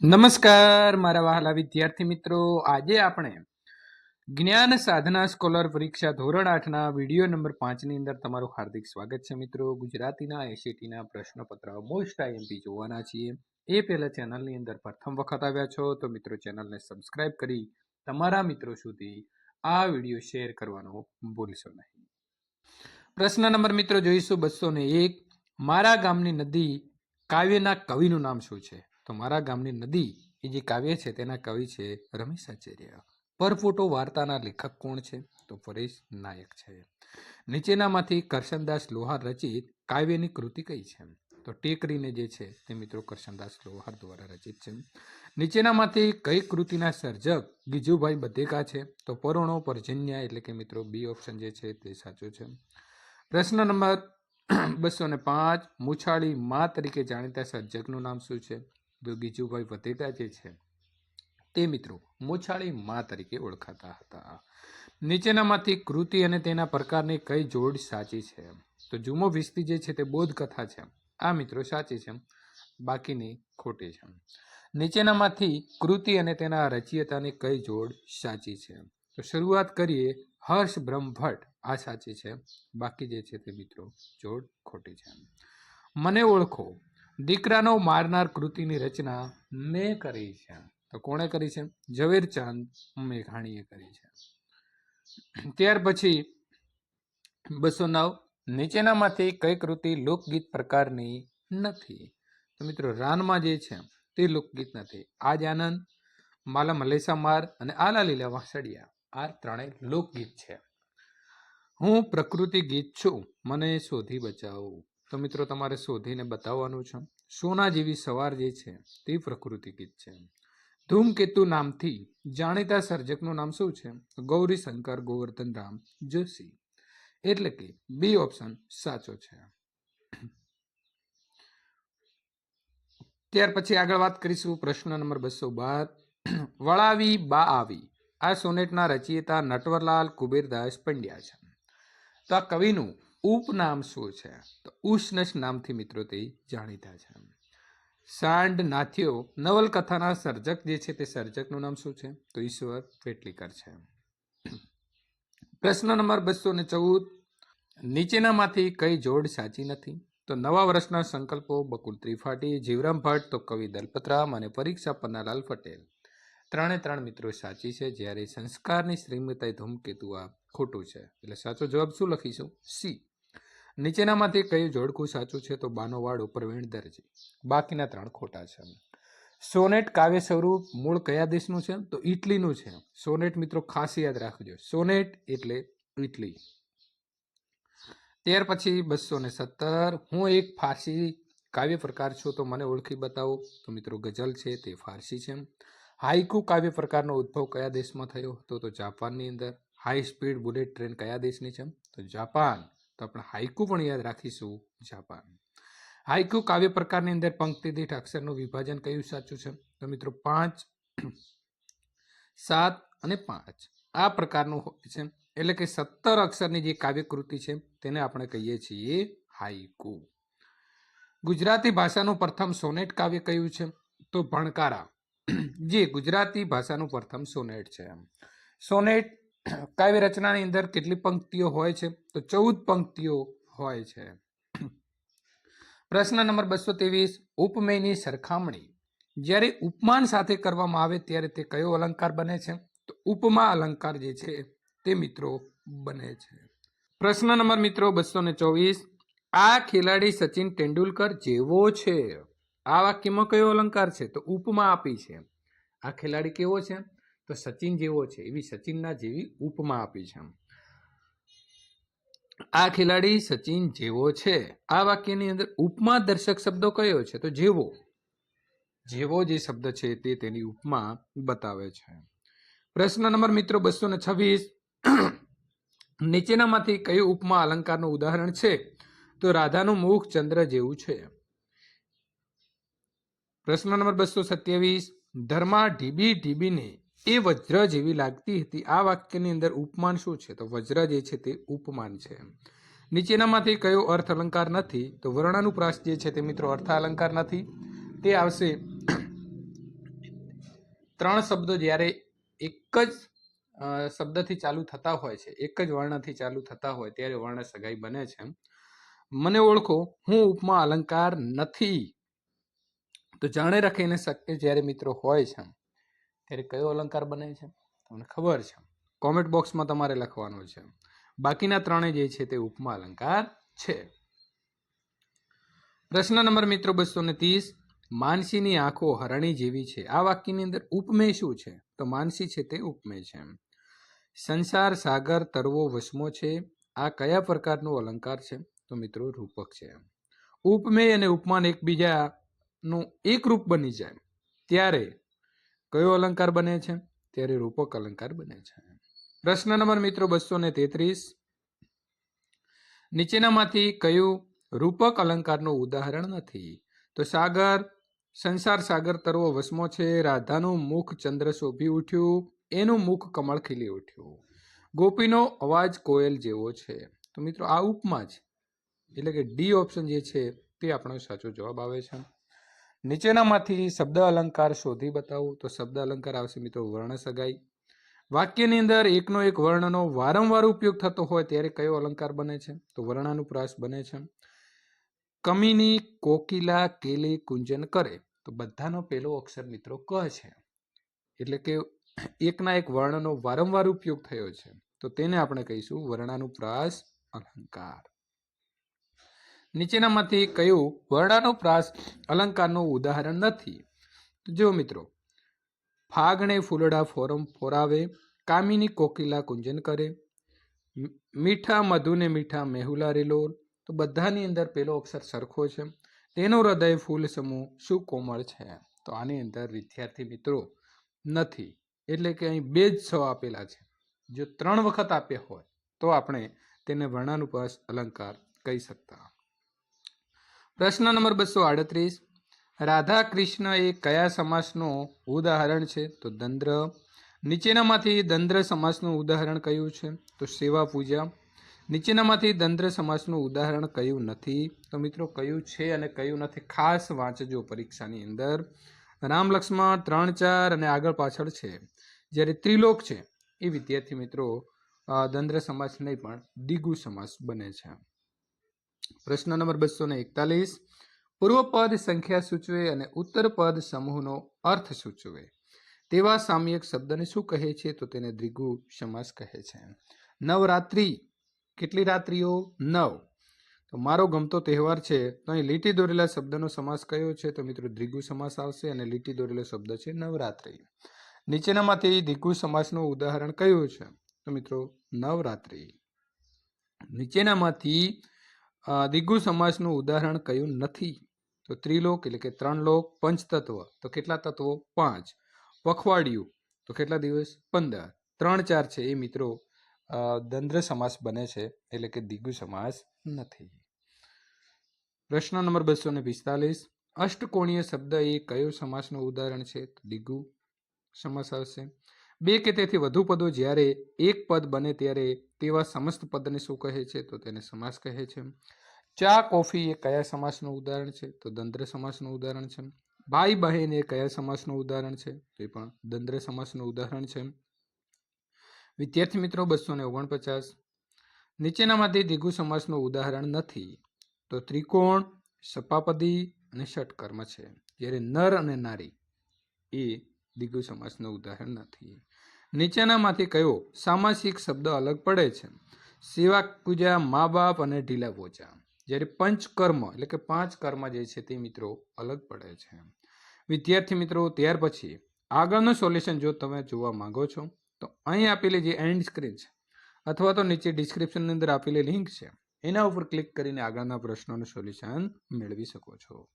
નમસ્કાર, મારા વહાલા વિદ્યાર્થી મિત્રો. આજે આપણે જ્ઞાન સાધના સ્કોલર પરીક્ષા ધોરણ આઠના વીડિયો નંબર પાંચની અંદર તમારું હાર્દિક સ્વાગત છે મિત્રો. ગુજરાતીના એસીટીના પ્રશ્નપત્ર મોસ્ટ આઈએમપી જોવાના છીએ. એ પહેલાં ચેનલની અંદર પ્રથમ વખત આવ્યા છો તો મિત્રો ચેનલને સબસ્ક્રાઇબ કરી તમારા મિત્રો સુધી આ વીડિયો શેર કરવાનો ભૂલશો નહીં. પ્રશ્ન નંબર મિત્રો, જોઈશું બસો ને એક. મારા ગામની નદી કાવ્યના કવિનું નામ શું છે? તો મારા ગામની નદી એ જે કાવ્ય છે તેના કવિ છે રમેશ આચાર્ય. પરફોટો વાર્તાના લેખક કોણ છે? તો પરેશ નાયક છે. નીચેનામાંથી કરશનદાસ લોહાર રચિત કાવ્યની કૃતિ કઈ છે? તો ટેકરીને જે છે તે મિત્રો કરશનદાસ લોહાર દ્વારા રચિત છે. નીચેનામાંથી કઈ કૃતિના સર્જક ગીજુભાઈ બધેકા છે? તો પરોણો પર્જન્યા એટલે કે મિત્રો બી ઓપ્શન જે છે તે સાચો છે. પ્રશ્ન નંબર બસો ને પાંચ, મુછાળી મા તરીકે જાણીતા સર્જકનું નામ શું છે? ગીજુભાઈ વધેટા જે છે, તે મિત્રો મોછાળી મા તરીકે ઓળખાતા હતા. નીચેનામાંથી કૃતિ અને તેના પ્રકારની કઈ જોડ સાચી છે? તો જુમો વિસ્તી જે છે તે બોધ કથા છે. આ મિત્રો સાચી છે, બાકીની ખોટી છે. નીચેનામાંથી કૃતિ અને તેના રચયિતાની કઈ જોડ સાચી છે? તો શરૂઆત કરીએ હર્ષ બ્રહ્મભટ્ટ, આ સાચી છે, બાકી જે છે તે મિત્રો જોડ ખોટી છે. મને ઓળખો દીકરાનો મારનાર કૃતિની રચના મેં કરી છે. તો કોણે કરી છે? ઝવેરચંદ મેઘાણીએ કરી છે. ત્યાર પછી બસો નવ, નીચેનામાંથી કઈ કૃતિ લોકગીત પ્રકારની નથી? તો મિત્રો, રાનમાં જે છે તે લોકગીત નથી. આજ આનંદ, માલા મલેસા માર અને આલા લીલા વાંસળિયા, આ ત્રણેય લોકગીત છે. હું પ્રકૃતિ ગીત છું. મને શોધી બચાવો. તો મિત્રો તમારે શોધીને બતાવવાનું છે. સોના જેવી સવાર જે છે, તે પ્રકૃતિ ગીત છે. ધૂમકેતુ નામથી જાણીતા સર્જકનું નામ શું છે? ગૌરી શંકર ગોવર્ધન રામ જોશી. એટલે કે બી ઓપ્શન સાચો છે. ત્યાર પછી આગળ વાત કરીશું પ્રશ્ન નંબર બસો બાર. વળાવી બા આવી. આ સોનેટના રચયિતા નટવરલાલ કુબેરદાસ પંડ્યા છે. તો આ કવિનું ઉપનામ શું છે? તો ઉષ્ણસ નામથી મિત્રો તે જાણીતા છે. સાંડ નાથ્યો નવલકથાના સર્જક જે છે તે સર્જકનું નામ શું છે? તો ઈશ્વર પેટલીકર છે. પ્રશ્ન નંબર બસો ને ચૌદ. નીચેનામાંથી કઈ જોડ સાચી નથી? તો નવા વર્ષના સંકલ્પો બકુલ ત્રિપાઠી જીવરામ ભટ્ટ, તો કવિ દલપતરામ અને પરીક્ષા પન્નાલાલ પટેલ. ત્રણે ત્રણ મિત્રો સાચી છે જ્યારે સંસ્કારની શ્રીમતી ધૂમકેતુ આ ખોટું છે. એટલે સાચો જવાબ શું લખીશું? સી. નીચેનામાંથી કયું જોડકું સાચું છે તો બાનોવાડ ઉપર દરજી બાકીના ત્રણ ખોટા છે સોનેટ કાવ્ય સ્વરૂપ મૂળ કયા દેશનું છે? તો ઇટલીનું છે. સોનેટ મિત્રો ખાસ યાદ રાખજો. સોનેટ એટલે ઇટલી. ત્યાર પછી બસો ને સત્તર. હું એક ફારસી કાવ્ય પ્રકાર છું તો મને ઓળખી બતાવો. તો મિત્રો ગઝલ છે તે ફારસી છે હાઈકુ કાવ્ય પ્રકારનો ઉદ્ભવ કયા દેશમાં થયો? હતો તો જાપાનની અંદર. હાઈ સ્પીડ બુલેટ ટ્રેન કયા દેશની છે તો જાપાન. તો આપણે હાઈકુ પણ યાદ રાખીશું જાપાન. હાઈકુ કાવ્ય પ્રકારની અંદર પંક્તિ દીઠ અક્ષરનું વિભાજન કયું સાચું છે? તો મિત્રો પાંચ, સાત અને પાંચ. આ પ્રકારનું હોય છે. એટલે કે સત્તર અક્ષરની જે કાવ્યકૃતિ છે, તેને આપણે કહીએ છીએ હાઈકુ ગુજરાતી ભાષાનું પ્રથમ સોનેટ કાવ્ય કયું છે? તો ભણકારા. જે ગુજરાતી ભાષાનું પ્રથમ સોનેટ છે સોનેટ કાવ્ય રચનાની અંદર કેટલી પંક્તિઓ હોય છે? તો ચૌદ પંક્તિઓ હોય છે. પ્રશ્ન નંબર બસો ત્રેવીસ, ઉપમેયની સરખામણી. જ્યારે ઉપમાન સાથે કરવામાં આવે ત્યારે તે કયો અલંકાર બને છે? તો ઉપમા અલંકાર જે છે, તે મિત્રો બને છે. પ્રશ્ન નંબર મિત્રો બસો ને ચોવીસ, આ ખેલાડી સચિન તેંડુલકર જેવો છે. આ વાક્યમાં કયો અલંકાર છે? તો ઉપમા આપી છે. આ ખેલાડી કેવો છે? તો સચિન જેવો છે, એવી સચિનના જેવી ઉપમા આપી છે આ ખેલાડી સચિન જેવો છે. આ વાક્યની અંદર ઉપમા દર્શક શબ્દો કયો છે? તો જેવો. જેવો જે શબ્દ છે તે તેની ઉપમા બતાવે છે. પ્રશ્ન નંબર મિત્રો બસો ને છવ્વીસ. નીચેનામાંથી કયું ઉપમા અલંકારનું ઉદાહરણ છે? તો રાધાનું મુખ ચંદ્ર જેવું છે. પ્રશ્ન નંબર બસો સત્યાવીસ. ધર્મા ઢીબી ઢીબીને એ વજ્ર જેવી લાગતી હતી, આ વાક્યની અંદર ઉપમાન શું છે? તો વજ્ર જે છે તે ઉપમાન છે. નીચેનામાંથી કયો અર્થ અલંકાર નથી, તો વર્ણાનુપ્રાસ જે છે તે મિત્રો અર્થ અલંકાર નથી. તે આવશે ત્રણ શબ્દો જ્યારે એક જ શબ્દથી ચાલુ થતા હોય છે, એક જ વર્ણથી ચાલુ થતા હોય ત્યારે વર્ણ સગાઈ બને છે. મને ઓળખો, હું ઉપમા અલંકાર નથી. તો જાણે રાખીને શક્ય જ્યારે મિત્રો હોય છે. ત્યારે કયો અલંકાર બને છે? તમને ખબર છે. કોમેન્ટ બોક્સમાં તમારે લખવાનું છે. બાકીના ત્રણે જે છે તે ઉપમા અલંકાર છે. પ્રશ્ન નંબર મિત્રો બસો ને ત્રીસ, માનસીની આંખો હરણી જેવી છે. આ વાક્યની અંદર ઉપમેય શું છે? તો માનસી છે તે ઉપમેય છે. સંસાર, સાગર, તરવો, વસમો છે. આ કયા પ્રકારનો અલંકાર છે? તો મિત્રો રૂપક છે. ઉપમેય અને ઉપમાન એકબીજાનું એક રૂપ બની જાય. ત્યારે કયો અલંકાર બને છે? ત્યારે રૂપક અલંકાર બને છે. પ્રશ્ન નંબર મિત્રો બસો ને તેત્રીસ. નીચેનામાંથી કયું રૂપક અલંકારનું ઉદાહરણ નથી? તો સાગર, સંસાર સાગર તરવો વસમો છે, રાધાનું મુખ ચંદ્ર શોભી ઉઠ્યું, એનું મુખ કમળ ખીલી ઉઠ્યું. ગોપીનો અવાજ કોયલ જેવો છે. તો મિત્રો આ ઉપમા જ, એટલે કે ડી ઓપ્શન જે છે તે આપણો સાચો જવાબ આવે છે. નીચેનામાંથી શબ્દ અલંકાર શોધી બતાવો. તો શબ્દ અલંકાર આવશે મિત્રો, વર્ણ સગાઈ. વાક્યની અંદર એકનો એક વર્ણનો વારંવાર ઉપયોગ થતો હોય ત્યારે કયો અલંકાર બને છે? તો વર્ણાનુપ્રાસ બને છે. કમીની કોકિલા કેલી કુંજન કરે. તો બધાનો પહેલો અક્ષર મિત્રો ક છે. એટલે કે એકના એક વર્ણનો વારંવાર ઉપયોગ થયો છે. તો તેને આપણે કહીશું વર્ણાનુપ્રાસ અલંકાર. નીચેનામાંથી કયું વર્ણાનુપ્રાસ અલંકારનું ઉદાહરણ નથી? જો મિત્રો, ફાગણે ફૂલડા ફોરમ ફોરાવે, કામિની કોકિલા કુંજન કરે મીઠા મધુને મીઠા મેહુલા રેલોલ તો બધાની અંદર પેલો અક્ષર સરખો છે. તેનું હૃદય ફૂલ સમૂહ શું કોમળ છે. તો આની અંદર વિદ્યાર્થી મિત્રો નથી. એટલે કે અહીં બે જ છ આપેલા છે. જો ત્રણ વખત આપ્યા હોય, તો આપણે તેને વર્ણાનુપ્રાસ અલંકાર કહી શકતા. પ્રશ્ન નંબર બસો આડત્રીસ. રાધા કૃષ્ણ એ કયા સમાસનું ઉદાહરણ છે? તો દંદ્ર. નીચેનામાંથી દંદ્ર સમાસનું ઉદાહરણ કયું છે? તો સેવા પૂજા. નીચેનામાંથી દંદ્ર સમાસનું ઉદાહરણ કયું નથી? તો મિત્રો, કયું છે અને કયું નથી ખાસ વાંચજો પરીક્ષાની અંદર. રામ લક્ષ્મણ ત્રણ ચાર અને આગળ પાછળ છે. જ્યારે ત્રિલોક છે, એ વિદ્યાર્થી મિત્રો દંદ્ર સમાસ નહીં પણ દિગુ સમાસ બને છે. પ્રશ્ન નંબર બસો ને એકતાલીસ. પૂર્વ પદ સંખ્યા સૂચવે અને ઉત્તર પદ સમૂહનો અર્થ સૂચવે. તેવા સામયિક શબ્દને શું કહે છે? તો તેને દ્વિગુ સમાસ કહે છે. નવરાત્રિ. કેટલી રાત્રિઓ? નવ. તો મારો ગમતો તહેવાર છે. તો અહીં લીટી દોરેલા શબ્દનો સમાસ કયો છે? તો મિત્રો દ્વિગુ સમાસ આવશે અને લીટી દોરેલો શબ્દ છે નવરાત્રિ. નીચેનામાંથી દ્વિગુ સમાસનું ઉદાહરણ કયું છે? તો મિત્રો નવરાત્રિ. નીચેનામાંથી અ, દ્વિગુ સમાસનું ઉદાહરણ કયું નથી? તો ત્રિલોક એટલે કે ત્રણ લોક પંચતત્વ તો કેટલા તત્વો? પાંચ. પખવાડિયું તો કેટલા દિવસ? પંદર. ત્રણ ચાર છે એ મિત્રો દંદ્ર સમાસ બને છે એટલે કે દિગ્ગુ સમાસ નથી. પ્રશ્ન નંબર બસો ને પિસ્તાલીસ. અષ્ટકોણીય શબ્દ એ કયો સમાસનું ઉદાહરણ છે? તો દ્વિગુ સમાસ આવશે. બે કે તેથી વધુ પદો જ્યારે એક પદ બને ત્યારે તેવા સમસ્ત પદને શું કહે છે? તો તેને સમાસ કહે છે. ચા, કોફી એ કયા સમાસનું ઉદાહરણ છે? તો દંદ્ર સમાસનું ઉદાહરણ છે. ભાઈ બહેન એ કયા સમાસનું ઉદાહરણ છે? તો એ પણ દંદ્ર સમાસનું ઉદાહરણ છે. વિદ્યાર્થી મિત્રો, બસો ને ઓગણપચાસ. નીચેનામાંથી દ્વિગુ સમાસનું ઉદાહરણ નથી. તો ત્રિકોણ, સપાપદી અને ષટકર્મ છે. જ્યારે નર અને નારી એ દ્વિગુ સમાસનું ઉદાહરણ નથી. નીચેનામાંથી કયો સામાસિક શબ્દ અલગ પડે છે? સેવા પૂજા, મા બાપ અને ઢીલા પોચા. જ્યારે પંચકર્મ, એટલે કે પાંચ કર્મ જે છે તે મિત્રો અલગ પડે છે. વિદ્યાર્થી મિત્રો, ત્યાર પછી આગળનું સોલ્યુશન જો તમે જોવા માંગો છો, તો અહીં આપેલી જે એન્ડ સ્ક્રીન છે, અથવા તો નીચે ડિસ્ક્રિપ્શનની અંદર આપેલી લિંક છે, એના ઉપર ક્લિક કરીને આગળના પ્રશ્નોનું સોલ્યુશન મેળવી શકો છો.